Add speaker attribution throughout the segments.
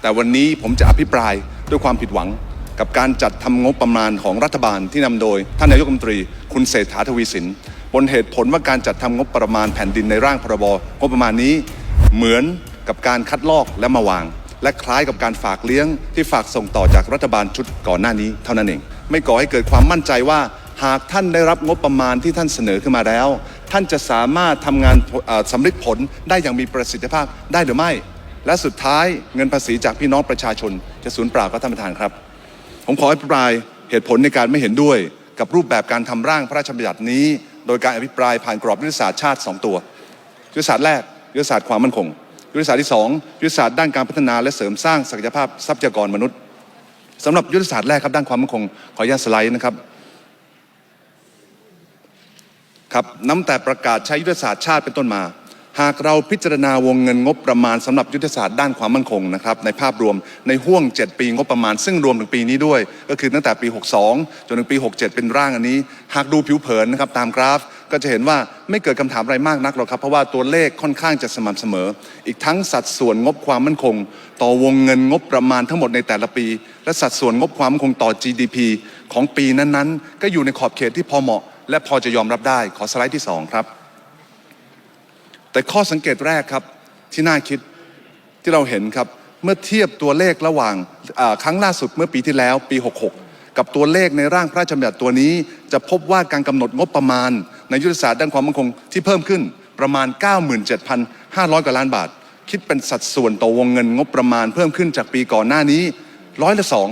Speaker 1: แต่วันนี้ผมจะอภิปรายด้วยความผิดหวัง กับการจัดทำงบประมาณของรัฐบาลที่นำโดย ท่านนายกรัฐมนตรี คุณเศรษฐาทวีสิน บนเหตุผลว่าการจัดทำงบประมาณแผ่นดินในร่างพรบงบประมาณนี้ เหมือนกับการคัดลอกและมาวาง และคล้ายกับการฝากเลี้ยง ที่ฝากส่งต่อจากรัฐบาลชุดก่อนหน้านี้เท่านั้นเอง ไม่ก่อให้เกิดความมั่นใจว่าหากท่านได้รับงบประมาณที่ท่านเสนอขึ้นมาแล้ว ท่านจะสามารถทำงานสำเร็จผลได้อย่างมีประสิทธิภาพได้หรือไม่ และสุดท้ายเงินภาษีจากพี่น้องประชาชนจะสูญเปล่าครับท่านประธานครับ ผมขออภิปรายเหตุผลในการไม่เห็นด้วย กับรูปแบบการทำร่างพระราชบัญญัตินี้ โดยการอภิปรายผ่านกรอบยุทธศาสตร์ชาติ 2 ตัวยุทธศาสตร์แรกยุทธศาสตร์ความมั่นคงยุทธศาสตร์ที่2ยุทธศาสตร์ด้านการพัฒนาและเสริมสร้างศักยภาพทรัพยากรมนุษย์สำหรับยุทธศาสตร์แรกครับด้านความมั่นคงขออนุญาตสไลด์นะครับครับนับแต่ประกาศใช้ยุทธศาสตร์ชาติเป็นต้นมา หากเราพิจารณาวงเงินงบประมาณสำหรับยุทธศาสตร์ด้านความมั่นคงนะครับในภาพรวมในห่วง 7 ปีงบประมาณ ซึ่งรวมถึงปีนี้ด้วย ก็คือตั้งแต่ปี 62 จนถึงปี 67 เป็นร่างอันนี้ หากดูผิวเผินนะครับตามกราฟ ก็จะเห็นว่าไม่เกิดคำถามอะไรมากนักหรอกครับเพราะว่าตัวเลขค่อนข้างจะสม่ำเสมอ อีกทั้งสัดส่วนงบความมั่นคง ต่อวงเงินงบประมาณทั้งหมดในแต่ละปี และสัดส่วนงบความมั่นคงต่อ GDP ของปีนั้นๆ ก็อยู่ในขอบเขตที่พอเหมาะ และพอจะยอมรับได้ขอสไลด์ที่ 2 ครับ แต่ข้อสังเกตแรกครับที่น่าคิดที่เราเห็นครับเมื่อเทียบตัวเลขระหว่างครั้งล่าสุดเมื่อปีที่แล้วปี 66 กับตัวเลขในร่างพระราชบัญญัติตัวนี้ จะพบว่าการกำหนดงบประมาณ ในยุทธศาสตร์ด้านความมั่นคงที่เพิ่มขึ้นประมาณ 97,500 กว่าล้านบาท คิดเป็นสัดส่วนต่อวงเงินงบประมาณเพิ่มขึ้นจากปีก่อนหน้านี้ร้อยละสอง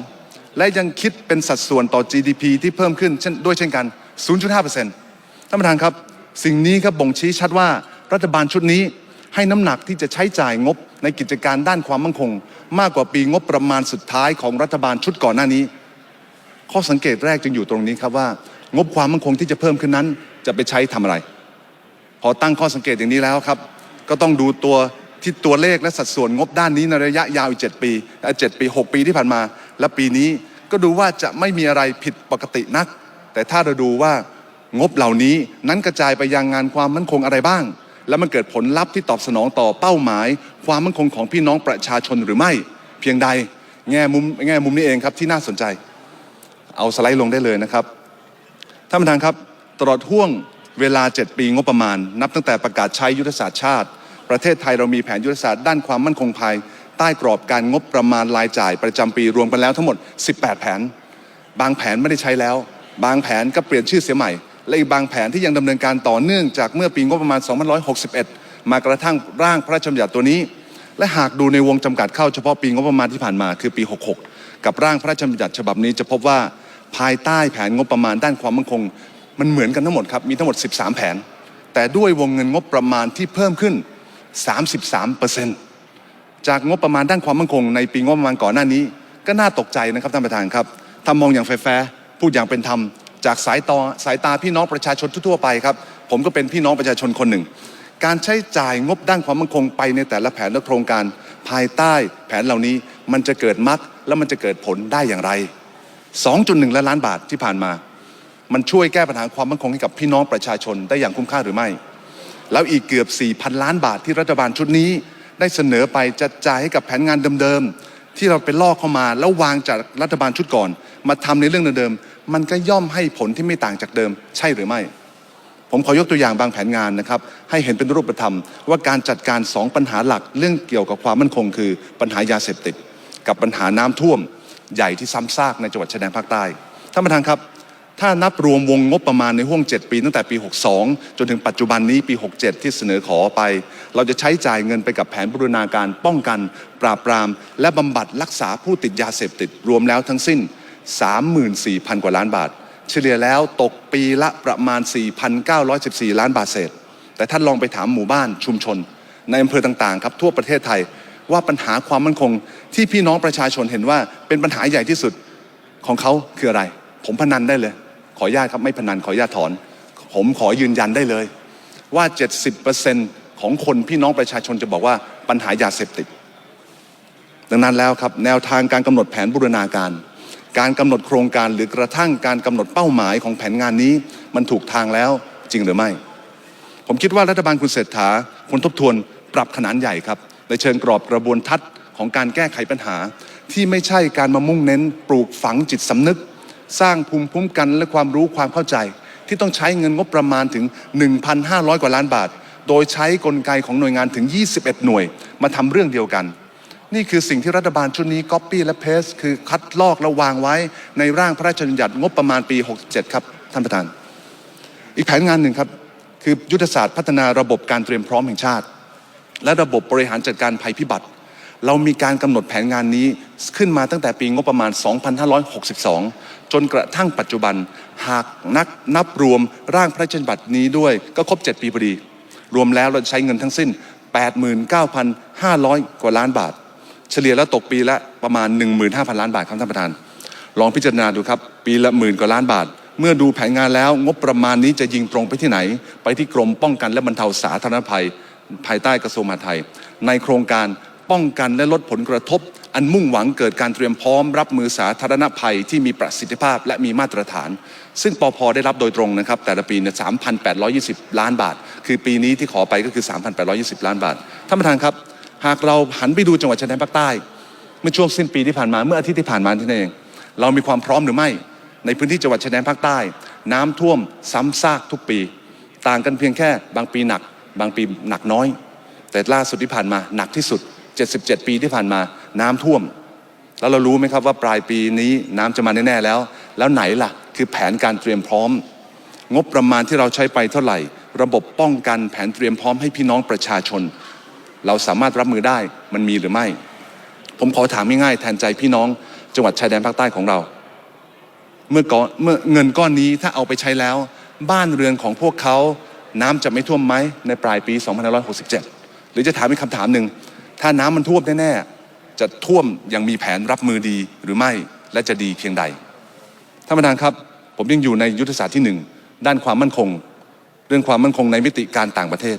Speaker 1: และยังคิดเป็นสัดส่วนต่อ GDP ที่เพิ่มขึ้นเช่นด้วยเช่นกัน 0.5%ท่านประธานครับ สิ่งนี้ครับบ่งชี้ชัดว่า รัฐบาลชุดนี้ให้น้ำหนักที่จะใช้จ่ายงบในกิจการด้านความมั่นคง มากกว่าปีงบประมาณสุดท้ายของรัฐบาลชุดก่อนหน้านี้ ข้อสังเกตแรกจึงอยู่ตรงนี้ครับว่า งบความมั่นคงที่จะเพิ่มขึ้นนั้น จะไปใช้ทำอะไร พอตั้งข้อสังเกตอย่างนี้แล้วครับ ก็ต้องดูตัวที่ตัวเลขและสัดส่วนงบด้านนี้ในระยะยาวอีก7ปีและ7ปี 6 ปีที่ผ่านมา และปีนี้ก็ดูว่าจะไม่มีอะไรผิดปกตินัก แต่ถ้าเราดูว่างบเหล่านี้นั้นกระจายไปยังงานความมั่นคงอะไรบ้าง แล้วมันเกิดผลลัพธ์ที่ตอบสนองต่อเป้าหมาย ความมั่นคงของพี่น้องประชาชนหรือไม่ เพียงใดแง่มุมแง่มุมนี้เองครับที่น่าสนใจ เอาสไลด์ลงได้เลยนะครับท่านประธานครับตลอดห่วงเวลา 7 ปีงบประมาณ นับตั้งแต่ประกาศใช้ยุทธศาสตร์ชาติ ประเทศไทยเรามีแผนยุทธศาสตร์ด้านความมั่นคงภายใต้กรอบการงบประมาณรายจ่ายประจำปีรวมกันแล้วทั้งหมด 18 แผน บางแผนไม่ได้ใช้แล้ว บางแผนก็เปลี่ยนชื่อเสียใหม่ และอีกบางแผนที่ยังดำเนินการต่อเนื่องจากเมื่อปีงบประมาณ 2561 มากระทั่งร่างพระราชบัญญัติตัวนี้ และหากดูในวงจำกัดเข้าเฉพาะปีงบประมาณที่ผ่านมาคือปี 66 กับร่างพระราชบัญญัติฉบับนี้จะพบว่าภายใต้แผนงบประมาณด้านความมั่นคง มันเหมือนกันทั้งหมดครับมีทั้งหมด 13 แผน แต่ด้วยวงเงินงบประมาณที่เพิ่มขึ้น 33%จากงบประมาณด้านความมั่นคง ในปีงบประมาณก่อนหน้านี้ ก็น่าตกใจนะครับท่านประธานครับถ้ามองอย่างแฟร์พูดอย่างเป็นธรรม จากสายตาสายตาพี่น้องประชาชนทั่วไปครับ ผมก็เป็นพี่น้องประชาชนคนหนึ่ง การใช้จ่ายงบด้านความมั่นคงไปในแต่ละแผนและโครงการ ภายใต้แผนเหล่านี้มันจะเกิดมรรคและมันจะเกิดผลได้อย่างไร 2.1 ล้านล้านบาทที่ผ่านมา มันช่วยแก้ปัญหาความมั่นคงให้กับพี่น้องประชาชนได้อย่างคุ้มค่าหรือไม่ แล้วอีกเกือบ 4,000 ล้านบาทที่รัฐบาลชุดนี้ได้เสนอไปจะจ่ายให้กับแผนงานเดิมๆที่เราไปลอกเข้ามาแล้ววางจากรัฐบาลชุดก่อน มาทำในเรื่องเดิม มันก็ย่อมให้ผลที่ไม่ต่างจากเดิม ใช่หรือไม่ ผมขอยกตัวอย่างบางแผนงานนะครับ ให้เห็นเป็นรูปธรรม ว่าการจัดการ2ปัญหาหลักเรื่องเกี่ยวกับความมั่นคง คือปัญหายาเสพติด กับปัญหาน้ำท่วม ใหญ่ที่ซ้ำซากในจังหวัดชายแดนภาคใต้ท่านประธานครับ ถ้านับรวมวงงบประมาณในห่วง 7 ปี ตั้งแต่ปี 62 จนถึงปัจจุบันนี้ปี 67 ที่เสนอขอไป เราจะใช้จ่ายเงินไปกับแผนบูรณาการป้องกัน ปราบปราม และบำบัดรักษาผู้ติดยาเสพติดรวมแล้วทั้งสิ้น 34,000 กว่าล้านบาท เฉลี่ยแล้วตกปีละประมาณ 4,914 ล้านบาทเศษ แต่ท่านลองไปถามหมู่บ้านชุมชน ในอำเภอต่างๆครับทั่วประเทศไทยว่าปัญหาความมั่นคงที่พี่น้องประชาชนเห็นว่าเป็นปัญหาใหญ่ที่สุดของเขาคืออะไร ผมพนันได้เลย ขออนุญาตครับไม่พนันขออนุญาตถอน ผมขอยืนยันได้เลย ว่า 70%ของคนพี่น้องประชาชนจะบอกว่าปัญหายาเสพติด ดังนั้นแล้วครับแนวทางการกำหนดแผนบูรณาการ การกำหนดโครงการหรือกระทั่งการกำหนดเป้าหมายของแผนงานนี้ มันถูกทางแล้วจริงหรือไม่ ผมคิดว่ารัฐบาลคุณเศรษฐาควรทบทวนปรับขนาดใหญ่ครับ ในเชิงกรอบกระบวนทัศน์ของการแก้ไขปัญหา ที่ไม่ใช่การมามุ่งเน้น ปลูกฝังจิตสำนึก สร้างภูมิคุ้มกันและความรู้ความเข้าใจ ที่ต้องใช้เงินงบประมาณถึง 1,500 กว่าล้านบาท โดยใช้กลไกของหน่วยงานถึง 21 หน่วย มาทำเรื่องเดียวกัน นี่คือสิ่งที่รัฐบาลชุดนี้ Copy และ Paste คือคัดลอกและวางไว้ในร่างพระราชบัญญัติงบประมาณปี 67 ครับ ท่านประธาน อีกแผนงานหนึ่งครับ คือยุทธศาสตร์พัฒนาระบบการเตรียมพร้อมแห่งชาติ และระบบบริหารจัดการภัยพิบัติ เรามีการกำหนดแผนงานนี้ขึ้นมาตั้งแต่ปีงบประมาณ 2562 จนกระทั่งปัจจุบันหากนักนับรวมร่างพระราชบัญญัตินี้ด้วยก็ครบ 7 ปีพอดี รวมแล้วเราใช้เงินทั้งสิ้น 89,500 กว่าล้านบาท เฉลี่ยแล้วตกปีละประมาณ 15,000 ล้านบาทครับท่านประธาน ลองพิจารณาดูครับ ปีละหมื่นกว่าล้านบาท เมื่อดูแผนงานแล้วงบประมาณนี้จะยิงตรงไปที่ไหน ไปที่กรมป้องกันและบรรเทาสาธารณภัย ภายใต้กระทรวงมหาดไทย ในโครงการป้องกันและลดผลกระทบ อันมุ่งหวังเกิดการเตรียมพร้อมรับมือสาธารณภัยที่มีประสิทธิภาพและมีมาตรฐาน ซึ่งปพได้รับโดยตรงนะครับ แต่ละปีเนี่ย3,820 ล้านบาท คือปีนี้ที่ขอไปก็คือ 3,820 ล้านบาทท่านประธานครับ หากเราหันไปดูจังหวัดชายแดนภาคใต้ เมื่อช่วงสิ้นปีที่ผ่านมาเมื่ออาทิตย์ที่ผ่านมาที่นั่นเอง เรามีความพร้อมหรือไม่ ในพื้นที่จังหวัดชายแดนภาคใต้ น้ำท่วมซ้ำซากทุกปี ต่างกันเพียงแค่บางปีหนัก บางปีหนักน้อย แต่ล่าสุดที่ผ่านมาหนักที่สุด 77 ปีที่ผ่านมาน้ำท่วม แล้วเรารู้ไหมครับว่าปลายปีนี้น้ำจะมาแน่ๆแล้ว แล้วไหนล่ะ คือแผนการเตรียมพร้อม งบประมาณที่เราใช้ไปเท่าไหร่ ระบบป้องกันแผนเตรียมพร้อมให้พี่น้องประชาชน เราสามารถรับมือได้มันมีหรือไม่ ผมขอถามง่ายๆแทนใจพี่น้องจังหวัดชายแดนภาคใต้ของเรา เมื่อก่อนเมื่อเงินก้อนนี้ถ้าเอาไปใช้แล้ว บ้านเรือนของพวกเขาน้ำจะไม่ท่วมไหมในปลายปี 2567 หรือจะถามอีกคำถามหนึ่ง ถ้าน้ำมันท่วมแน่ๆ จะท่วมยังมีแผนรับมือดีหรือไม่และจะดีเพียงใด ท่านประธานครับ ผมยังอยู่ในยุทธศาสตร์ที่หนึ่งด้านความมั่นคง เรื่องความมั่นคงในมิติการต่างประเทศ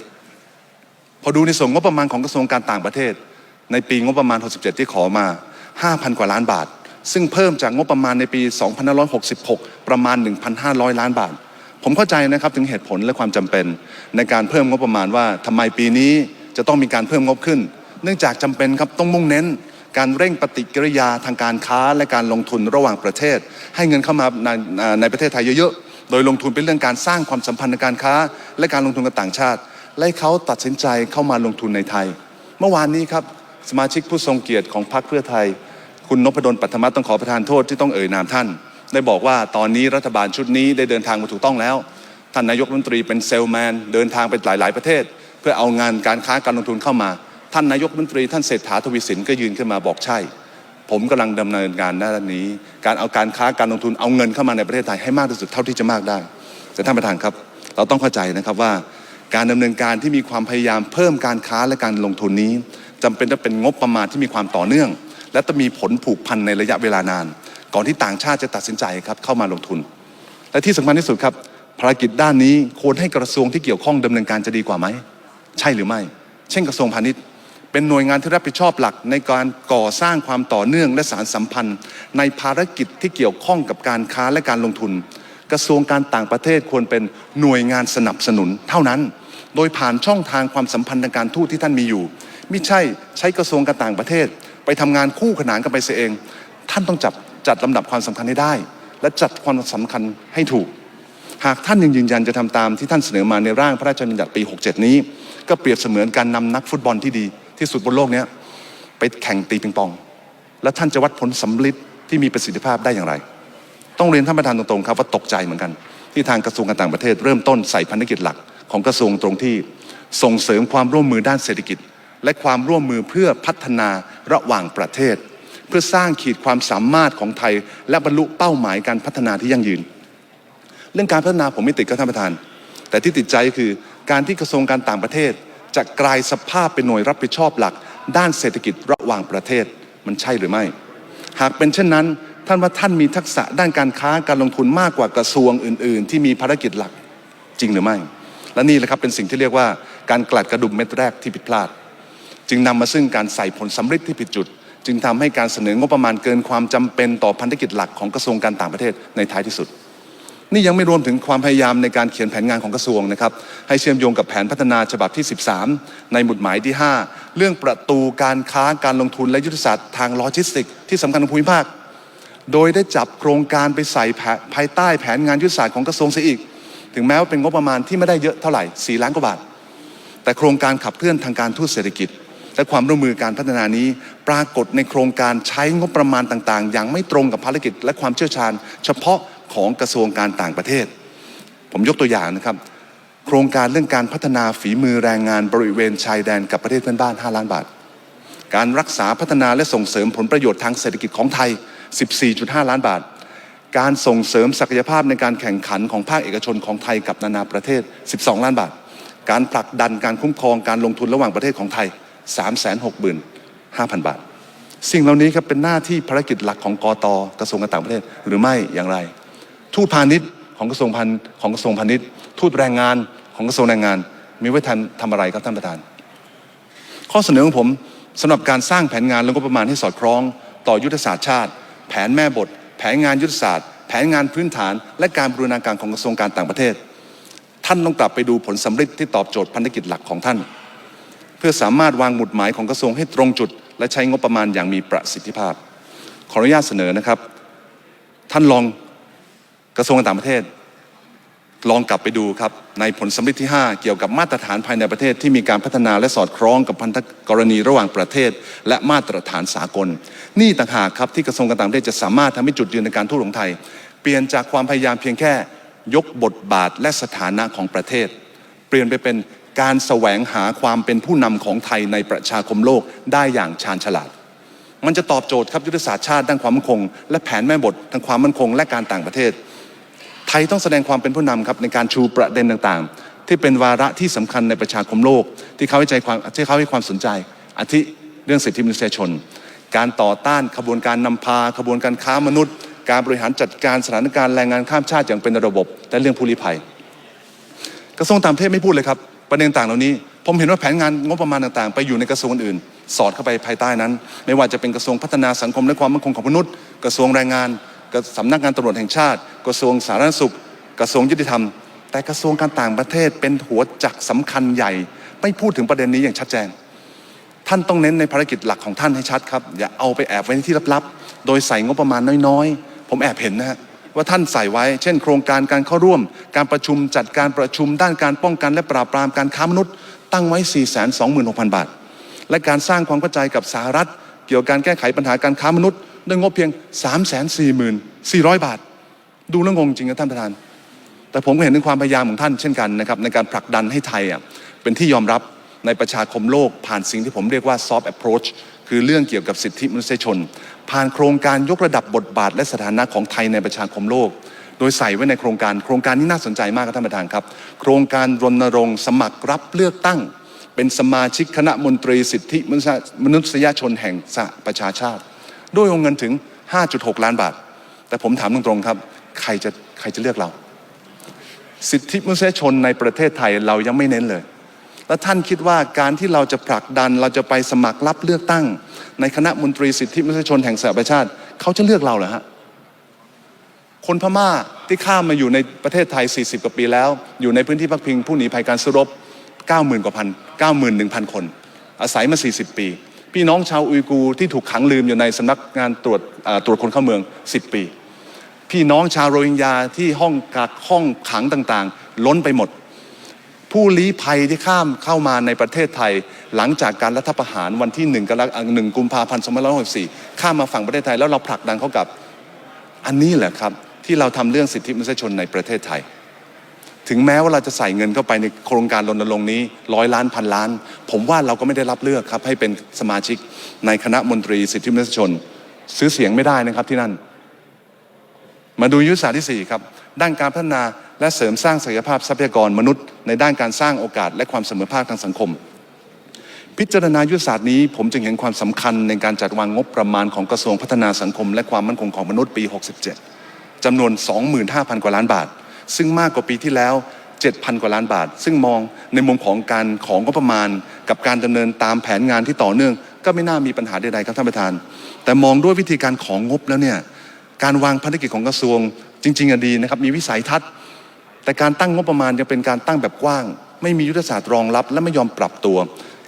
Speaker 1: พอดูในส่วนงบประมาณของกระทรวงการต่างประเทศ ในปีงบประมาณ 67 ที่ขอมา 5,000 กว่าล้านบาท ซึ่งเพิ่มจากงบประมาณในปี 2566 ประมาณ 1,500 ล้านบาท ผมเข้าใจนะครับถึงเหตุผลและความจำเป็น ในการเพิ่มงบประมาณว่าทำไมปีนี้จะต้องมีการเพิ่มงบขึ้น เนื่องจากจำเป็นครับต้องมุ่งเน้นการเร่งปฏิกิริยาทางการค้าและการลงทุนระหว่างประเทศ ให้เงินเข้ามาในในประเทศไทยเยอะๆ โดยลงทุนเป็นเรื่องการสร้างความสัมพันธ์ในการค้า และการลงทุนกับต่างชาติ และให้เขาตัดสินใจเข้ามาลงทุนในไทย เมื่อวานนี้ครับสมาชิกผู้ทรงเกียรติของพรรคเพื่อไทย คุณนพดลปัทมัตต้องขอประทานโทษที่ต้องเอ่ยนามท่าน ได้บอกว่าตอนนี้รัฐบาลชุดนี้ได้เดินทางมาถูกต้องแล้ว ท่านนายกรัฐมนตรีเป็นเซลแมน เดินทางไปหลาย ๆ ประเทศ เพื่อเอางานการค้าการลงทุนเข้ามา ท่านนายกรัฐมนตรี ท่านเศรษฐาทวีสินก็ยืนขึ้นมาบอกใช่ ผมกำลังดำเนินการด้านนี้ การเอาการค้าการลงทุนเอาเงินเข้ามาในประเทศไทยให้มากที่สุดเท่าที่จะมากได้ แต่ท่านประธานครับ เราต้องเข้าใจนะครับว่า การดำเนินการที่มีความพยายามเพิ่มการค้าและการลงทุนนี้จำเป็นต้องเป็นงบประมาณที่มีความต่อเนื่อง และต้องมีผลผูกพันในระยะเวลานาน ก่อนที่ต่างชาติจะตัดสินใจครับเข้ามาลงทุน และที่สำคัญที่สุดครับภารกิจด้านนี้ควรให้กระทรวงที่เกี่ยวข้องดำเนินการจะดีกว่าไหมใช่หรือไม่ เช่นกระทรวงพาณิชย์เป็นหน่วยงานที่รับผิดชอบหลักในการก่อสร้างความต่อเนื่องและสารสัมพันธ์ ในภารกิจที่เกี่ยวข้องกับการค้าและการลงทุน กระทรวงการต่างประเทศควรเป็นหน่วยงานสนับสนุนเท่านั้น โดยผ่านช่องทางความสัมพันธ์ทางการทูตที่ท่านมีอยู่ไม่ใช่ใช้กระทรวงการต่างประเทศ ไปทำงานคู่ขนานกันไปเสียเอง ท่านต้องจับจัดลำดับความสำคัญให้ได้ และจัดความสำคัญให้ถูก หากท่านยังยืนยันจะทำตามที่ท่านเสนอมาในร่างพระราชบัญญัติปี 67 นี้ ก็เปรียบเสมือนการนำนักฟุตบอลที่ดี ที่สุดบนโลกนี้ไปแข่งตีปิงปอง แล้วท่านจะวัดผลสำลิดที่มีประสิทธิภาพได้อย่างไร ต้องเรียนท่านประธานตรงๆครับว่าตกใจเหมือนกัน ที่ทางกระทรวงการต่างประเทศ เริ่มต้นใส่พันธกิจหลักของกระทรวงตรงที่ส่งเสริมความร่วมมือด้านเศรษฐกิจ และความร่วมมือเพื่อพัฒนาระหว่างประเทศ เพื่อสร้างขีดความสามารถของไทย และบรรลุเป้าหมายการพัฒนาที่ยั่งยืน เรื่องการพัฒนาผมไม่ติดกับท่านประธาน แต่ที่ติดใจคือการที่กระทรวงการต่างประเทศ จะกลายสภาพเป็นหน่วยรับผิดชอบหลัก ด้านเศรษฐกิจระหว่างประเทศมันใช่หรือไม่ หากเป็นเช่นนั้น ท่านว่าท่านมีทักษะด้านการค้าการลงทุนมากกว่ากระทรวงอื่น ๆ ที่มีภารกิจหลักจริงหรือไม่ และนี่แหละครับเป็นสิ่งที่เรียกว่าการกลัดกระดุมเม็ดแรกที่ผิดพลาด จึงนำมาซึ่งการใส่ผลสำเร็จที่ผิดจุด จึงทำให้การเสนองบประมาณเกินความจำเป็นต่อพันธกิจหลักของกระทรวงการต่างประเทศในท้ายที่สุด นี่ยังไม่รวมถึงความพยายามในการเขียนแผนงานของกระทรวงนะครับให้เชื่อมโยงกับแผนพัฒนาฉบับที่ 13 ในหมุดหมายที่ 5 เรื่องประตูการค้าการลงทุนและยุทธศาสตร์ทางโลจิสติกส์ที่สำคัญของภูมิภาค โดยได้จับโครงการไปใส่ภายใต้แผนงานยุทธศาสตร์ของกระทรวงเสียอีก ถึงแม้ว่าเป็นงบประมาณที่ไม่ได้เยอะเท่าไหร่4ล้านกว่าบาท แต่โครงการขับเคลื่อนทางการทูตเศรษฐกิจ และความร่วมมือการพัฒนานี้ ปรากฏในโครงการใช้งบประมาณต่างๆ อย่างไม่ตรงกับภารกิจ และความเชี่ยวชาญ เฉพาะของกระทรวงการต่างประเทศ ผมยกตัวอย่างนะครับ โครงการเรื่องการพัฒนาฝีมือแรงงานบริเวณชายแดนกับประเทศเพื่อนบ้าน 5 ล้านบาท การรักษาพัฒนาและส่งเสริมผลประโยชน์ทางเศรษฐกิจของไทย 14.5 ล้านบาท การส่งเสริมศักยภาพในการแข่งขันของภาคเอกชนของไทยกับนานาประเทศ 12 ล้านบาท การผลักดันการคุ้มครองการลงทุนระหว่างประเทศของไทย 365,000 บาท สิ่งเหล่านี้ครับเป็นหน้าที่ภารกิจหลักของกอตกระทรวงการต่างประเทศหรือไม่อย่างไร ทูตพาณิชย์ของกระทรวงพันของกระทรวงพาณิชย์ ทูตแรงงานของกระทรวงแรงงาน มีไว้ทำทำอะไรครับท่านประธาน ข้อเสนอของผมสำหรับการสร้างแผนงานและงบประมาณให้สอดคล้อง ต่อยุทธศาสตร์ชาติ แผนแม่บท แผนงานยุทธศาสตร์ แผนงานพื้นฐาน และการบรูรณาการของกระทรวงการต่างประเทศ ท่านต้องกลับไปดูผลสำเร็จที่ตอบโจทย์พันธกิจหลักของท่าน เพื่อสามารถวางหมุดหมายของกระทรวงให้ตรงจุด และใช้งบประมาณอย่างมีประสิทธิภาพ ขออนุญาตเสนอนะครับ ท่านลองกระทรวงการต่างประเทศ ลองกลับไปดูครับ ในผลสำลิดที่ 5 เกี่ยวกับมาตรฐานภายในประเทศที่มีการพัฒนาและสอดคล้องกับพันธกรณีระหว่างประเทศ และมาตรฐานสากล นี่ต่างหากครับที่กระทรวงการต่างประเทศจะสามารถทำให้จุดยืนในการทูตของไทย เปลี่ยนจากความพยายามเพียงแค่ยกบทบาทและสถานะของประเทศ เปลี่ยนไปเป็นการแสวงหาความเป็นผู้นำของไทยในประชาคมโลกได้อย่างชาญฉลาด มันจะตอบโจทย์ครับยุทธศาสตร์ชาติด้านความมั่นคง และแผนแม่บททางความมั่นคงและการต่างประเทศ ไทยต้องแสดงความเป็นผู้นำครับในการชูประเด็นต่างๆ ที่เป็นวาระที่สำคัญในประชาคมโลก ที่เขาให้ใจความที่เขาให้ความสนใจอาทิเรื่องสิทธิมนุษยชน การต่อต้านขบวนการนำพาขบวนการค้ามนุษย์ การบริหารจัดการสถานการณ์แรงงานข้ามชาติอย่างเป็นระบบและเรื่องผู้ลี้ภัย กระทรวงต่างประเทศไม่พูดเลยครับประเด็นต่างเหล่านี้ ผมเห็นว่าแผนงานงบประมาณต่างๆ ไปอยู่ในกระทรวงอื่นสอดเข้าไปภายใต้นั้น ไม่ว่าจะเป็นกระทรวงพัฒนาสังคมและความมั่นคงของมนุษย์ กระทรวงแรงงาน สำนักงานตำรวจแห่งชาติ กระทรวงสาธารณสุข กระทรวงยุติธรรม แต่กระทรวงการต่างประเทศเป็นหัวจักรสำคัญใหญ่ ไม่พูดถึงประเด็นนี้อย่างชัดเจน ท่านต้องเน้นในภารกิจหลักของท่านให้ชัดครับ อย่าเอาไปแอบไว้ในที่ลับๆ โดยใส่งบประมาณน้อยๆ ผมแอบเห็นนะฮะว่าท่านใส่ไว้ เช่น โครงการการเข้าร่วม การประชุมจัดการประชุมด้านการป้องกันและปราบปรามการค้ามนุษย์ ตั้งไว้ 426,000 บาท และการสร้างความเข้าใจกับสหรัฐ เกี่ยวกับการแก้ไขปัญหาการค้ามนุษย์ ด้วยงบเพียง 344,400 บาท ดูแล้วงงจริงนะท่านประธาน แต่ผมก็เห็นถึงความพยายามของท่านเช่นกันนะครับในการผลักดันให้ไทยอะเป็นที่ยอมรับในประชาคมโลกผ่านสิ่งที่ผมเรียกว่า soft approach คือเรื่องเกี่ยวกับสิทธิมนุษยชน ผ่านโครงการยกระดับบทบาท และสถานะของไทยในประชาคมโลก โดยใส่ไว้ในโครงการ โครงการนี้น่าสนใจมากครับท่านประธานครับ โครงการรณรงค์สมัครรับเลือกตั้ง เป็นสมาชิกคณะมนตรีสิทธิมนุษยชนแห่งสหประชาชาติ ด้วยวงเงินถึง 5.6 ล้านบาท แต่ผมถามตรงๆครับ ใครจะใครจะเลือกเรา สิทธิมนุษยชนในประเทศไทยเรายังไม่เน้นเลย แล้วท่านคิดว่าการที่เราจะผลักดันเราจะไปสมัครรับเลือกตั้ง ในคณะมนตรีสิทธิมนุษยชนแห่งสหประชาชาติ เขาจะเลือกเราเหรอฮะคนพม่าที่ข้ามมาอยู่ในประเทศไทย 40 กว่าปีแล้ว อยู่ในพื้นที่พักพิงผู้หนีภัยการสู้รบ 90,000 กว่าพัน 91,000 คน อาศัยมา 40 ปี พี่น้องชาวอุยกูร์ที่ถูกขังลืมอยู่ในสำนักงานตรวจตรวจคนเข้าเมือง 10 ปี พี่น้องชาวโรฮิงญาที่ห้องกักห้องขังต่างๆ ล้นไปหมด ผู้ลี้ภัยที่ข้ามเข้ามาในประเทศไทย หลังจากการรัฐประหารวันที่1กรกฎาคม1กุมภาพันธ์2564ข้ามมาฝั่งประเทศไทยแล้วเราผลักดันเขากับ อันนี้แหละครับที่เราทำเรื่องสิทธิมนุษยชนในประเทศไทย ถึงแม้ว่าเราจะใส่เงินเข้าไปในโครงการรณรงค์นี้ร้อยล้านพันล้าน ผมว่าเราก็ไม่ได้รับเลือกครับ ให้เป็นสมาชิกในคณะมนตรีสิทธิมนุษยชน ซื้อเสียงไม่ได้นะครับที่นั่น มาดูยุทธศาสตร์ที่ 4 ครับ ด้านการพัฒนาและเสริมสร้างศักยภาพทรัพยากรมนุษย์ ในด้านการสร้างโอกาสและความเสมอภาคทางสังคม พิจารณายุทธศาสตร์นี้ ผมจึงเห็นความสำคัญในการจัดวางงบประมาณของกระทรวงพัฒนาสังคม และความมั่นคงของมนุษย์ปี 67จำนวน 25,000 กว่าล้านบาท ซึ่งมากกว่าปีที่แล้ว 7,000 กว่าล้านบาท ซึ่งมองในมุมของการของงบประมาณ กับการดำเนินตามแผนงานที่ต่อเนื่อง ก็ไม่น่ามีปัญหาใดๆครับท่านประธาน แต่มองด้วยวิธีการของงบแล้วเนี่ยการวางภารกิจของกระทรวงจริงๆอดีนะครับมีวิสัยทัศน์ แต่การตั้งงบประมาณยังเป็นการตั้งแบบกว้าง ไม่มียุทธศาสตร์รองรับ และไม่ยอมปรับตัว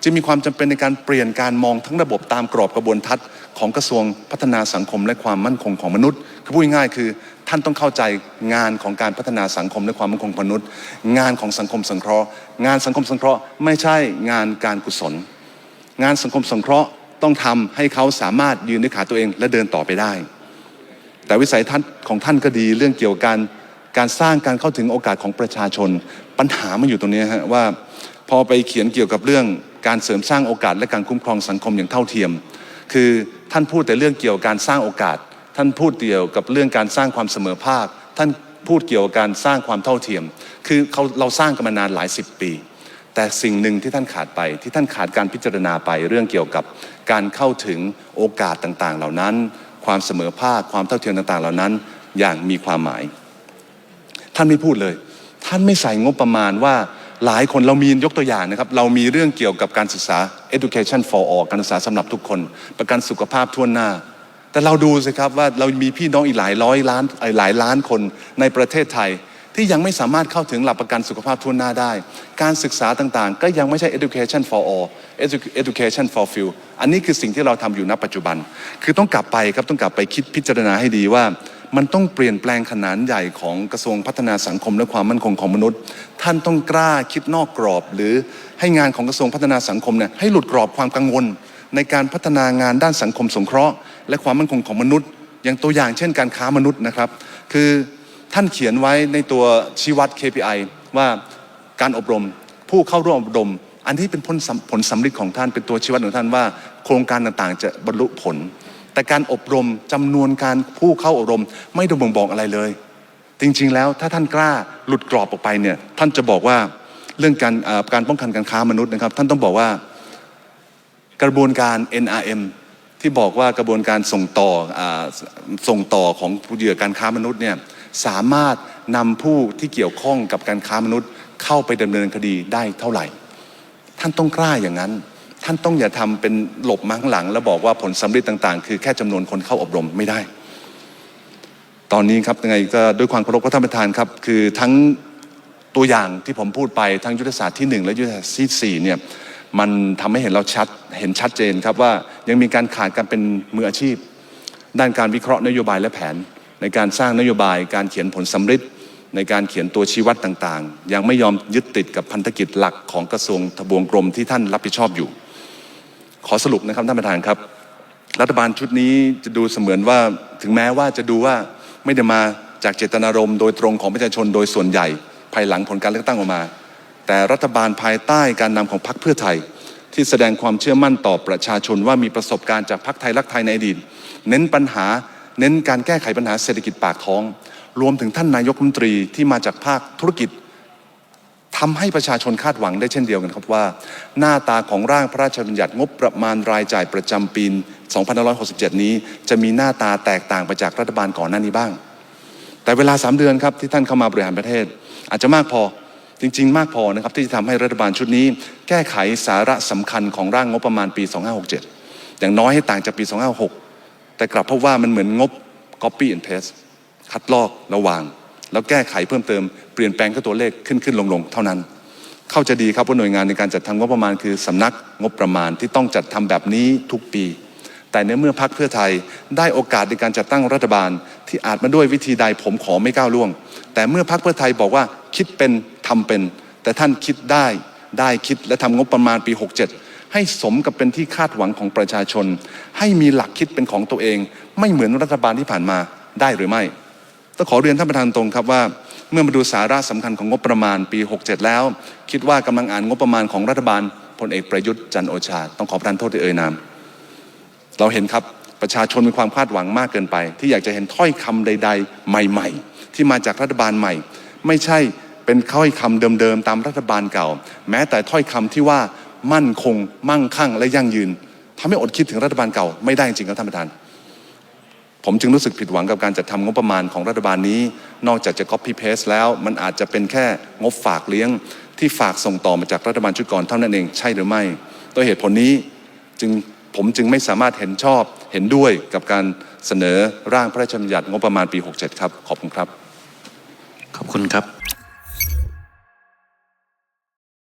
Speaker 1: จึงมีความจำเป็นในการเปลี่ยนการมองทั้งระบบตามกรอบกระบวนทัศน์ ของกระทรวงพัฒนาสังคมและความมั่นคงของมนุษย์คือพูดง่ายๆคือท่านต้องเข้าใจงานของการพัฒนาสังคมและความมั่นคงมนุษย์ งานของสังคมสังเคราะห์ งานสังคมสังเคราะห์ไม่ใช่งานการกุศล งานสังคมสังเคราะห์ต้องทำให้เขาสามารถยืนด้วยขาตัวเองและเดินต่อไปได้ แต่วิสัยทัศน์ของท่านก็ดีเรื่องเกี่ยวกับการการสร้างการเข้าถึงโอกาสของประชาชน ปัญหามันอยู่ตรงนี้ฮะว่า พอไปเขียนเกี่ยวกับเรื่องการเสริมสร้างโอกาสและการคุ้มครองสังคมอย่างเท่าเทียม คือท่านพูดแต่เรื่องเกี่ยวกับการสร้างโอกาส ท่านพูดเกี่ยวกับเรื่องการสร้างความเสมอภาค ท่านพูดเกี่ยวกับการสร้างความเท่าเทียม คือเขาเราสร้างกันมานานหลายสิบปี แต่สิ่งหนึ่งที่ท่านขาดไปที่ท่านขาดการพิจารณาไปเรื่องเกี่ยวกับการเข้าถึงโอกาสต่างๆ เหล่านั้น ความเสมอภาคความเท่าเทียมต่างๆ เหล่านั้น อย่างมีความหมาย ท่านไม่พูดเลย ท่านไม่ใส่งบประมาณว่า หลายคนเรามียกตัวอย่างนะครับ เรามีเรื่องเกี่ยวกับการศึกษา education for all การศึกษาสำหรับทุกคน ประกันสุขภาพทั่วหน้า แต่เราดูสิครับว่าเรามีพี่น้องอีกหลายร้อยล้านหลายล้านคนในประเทศไทย ที่ยังไม่สามารถเข้าถึงหลักประกันสุขภาพทั่วหน้าได้ การศึกษาต่างๆ ก็ยังไม่ใช่ education for all edu- education for few อันนี้คือสิ่งที่เราทำอยู่ณปัจจุบัน คือต้องกลับไปครับต้องกลับไปคิดพิจารณาให้ดีว่า มันต้องเปลี่ยนแปลงขนาดใหญ่ของกระทรวงพัฒนาสังคมและความมั่นคงของมนุษย์ ท่านต้องกล้าคิดนอกกรอบ หรือให้งานของกระทรวงพัฒนาสังคมเนี่ยให้หลุดกรอบความกังวล ในการพัฒนางานด้านสังคมสงเคราะห์ และความมั่นคงของมนุษย์ อย่างตัวอย่างเช่นการค้ามนุษย์นะครับ คือท่านเขียนไว้ในตัวชี้วัด KPI ว่าการอบรมผู้เข้าร่วมอบรม อันที่เป็นผลผลสำลิดของท่านเป็นตัวชี้วัดของท่านว่า โครงการต่างๆ จะบรรลุผล แต่การอบรมจำนวนการผู้เข้าอบรม ไม่ได้บ่งบอกอะไรเลย จริงๆแล้วถ้าท่านกล้าหลุดกรอบออกไปเนี่ยท่านจะบอกว่าเรื่องการการป้องกันการค้ามนุษย์นะครับ ท่านต้องบอกว่ากระบวนการ NRM ที่บอกว่ากระบวนการส่งต่ออส่งต่อของผู้เหยื่อการค้ามนุษย์เนี่ยสามารถนำผู้ที่เกี่ยวข้องกับการค้ามนุษย์ เข้าไปดำเนินคดีได้เท่าไหร่ ท่านต้องกล้าอย่างนั้น ท่านต้องอย่าทำเป็นหลบมาข้างหลัง แล้วบอกว่าผลสำเร็จต่าง ๆ คือแค่จำนวนคนเข้าอบรมไม่ได้ ตอนนี้ครับยังไงก็ด้วยความเคารพกับท่านประธานครับ คือทั้งตัวอย่างที่ผมพูดไปทั้งยุทธศาสตร์ที่ 1 และยุทธศาสตร์ที่4เนี่ยมันทำให้เห็นเราชัดเห็นชัดเจนครับว่ายังมีการขาดการเป็นมืออาชีพ ด้านการวิเคราะห์นโยบายและแผน ในการสร้างนโยบาย การเขียนผลสำเร็จในการเขียนตัวชี้วัดต่างๆ ยังไม่ยอมยึดติดกับพันธกิจหลักของกระทรวงทบวงกรมที่ท่านรับผิดชอบอยู่ ขอสรุปนะครับท่านประธานครับ รัฐบาลชุดนี้จะดูเสมือนว่าถึงแม้ว่าจะดูว่าไม่ได้มาจากเจตนารมณ์โดยตรงของประชาชนโดยส่วนใหญ่ ภายหลังผลการเลือกตั้งออกมา แต่รัฐบาลภายใต้การนำของพรรคเพื่อไทย ที่แสดงความเชื่อมั่นต่อประชาชนว่ามีประสบการณ์จากพรรคไทยรักไทยในอดีตเน้นปัญหาเน้นการแก้ไขปัญหาเศรษฐกิจปากท้อง รวมถึงท่านนายกรัฐมนตรีที่มาจากภาคธุรกิจ ทำให้ประชาชนคาดหวังได้เช่นเดียวกันครับว่า หน้าตาของร่างพระราชบัญญัติงบประมาณรายจ่ายประจำปี2567 นี้ จะมีหน้าตาแตกต่างไปจากรัฐบาลก่อนหน้านี้บ้าง แต่เวลา 3 เดือนครับที่ท่านเข้ามาบริหารประเทศ อาจจะมากพอจริง ๆ มากพอนะครับที่จะทำให้รัฐบาลชุดนี้ แก้ไขสาระสำคัญของร่างงบประมาณปี 2567 อย่างน้อยให้ต่างจากปี 2566 แต่กลับพบว่ามันเหมือนงบ copy and paste คัดลอกระวาง แล้วแก้ไขเพิ่มเติมเปลี่ยนแปลงแค่ตัวเลขขึ้นขึ้นลงลงเท่านั้น เข้าใจะดีครับว่าหน่วยงานในการจัดทำงบประมาณคือสำนักงบประมาณที่ต้องจัดทำแบบนี้ทุกปี แต่ในเมื่อพักเพื่อไทยได้โอกาสในการจัดตั้งรัฐบาล ที่อาจมาด้วยวิธีใดผมขอไม่ก้าวล่วง แต่เมื่อพักเพื่อไทยบอกว่าคิดเป็นทำเป็น แต่ท่านคิดได้ได้คิดและทำงบประมาณปี 67 ให้สมกับเป็นที่คาดหวังของประชาชน ให้มีหลักคิดเป็นของตัวเอง ไม่เหมือนรัฐบาลที่ผ่านมาได้หรือไม่ ต้องขอเรียนท่านประธานตรงครับว่า เมื่อมาดูสาระสำคัญของงบประมาณปี 67 แล้ว คิดว่ากำลังอ่านงบประมาณของรัฐบาลพลเอกประยุทธ์จันโอชา ต้องขอประทานโทษที่เอ่ยนาม เราเห็นครับประชาชนมีความคาดหวังมากเกินไป ที่อยากจะเห็นถ้อยคำใด ๆ ใหม่ ๆ ที่มาจากรัฐบาลใหม่ ไม่ใช่เป็นถ้อยคำเดิมๆตามรัฐบาลเก่า แม้แต่ถ้อยคำที่ว่ามั่นคง มั่งคั่งและยั่งยืนทำให้อดคิดถึงรัฐบาลเก่าไม่ได้จริงๆครับท่านประธาน ผมจึงรู้สึกผิดหวังกับการจัดทำงบประมาณของรัฐบาลนี้ นอกจากจะ copy paste แล้ว มันอาจจะเป็นแค่งบฝากเลี้ยง ที่ฝากส่งต่อมาจากรัฐบาลชุดก่อนเท่านั้นเองใช่หรือไม่ด้วยเหตุผลนี้จึงผมจึงไม่สามารถเห็นชอบเห็นด้วยกับการเสนอร่างพระราชบัญญัติงบประมาณปี 67 ครับ ขอบคุณครับ
Speaker 2: ขอบคุณครับ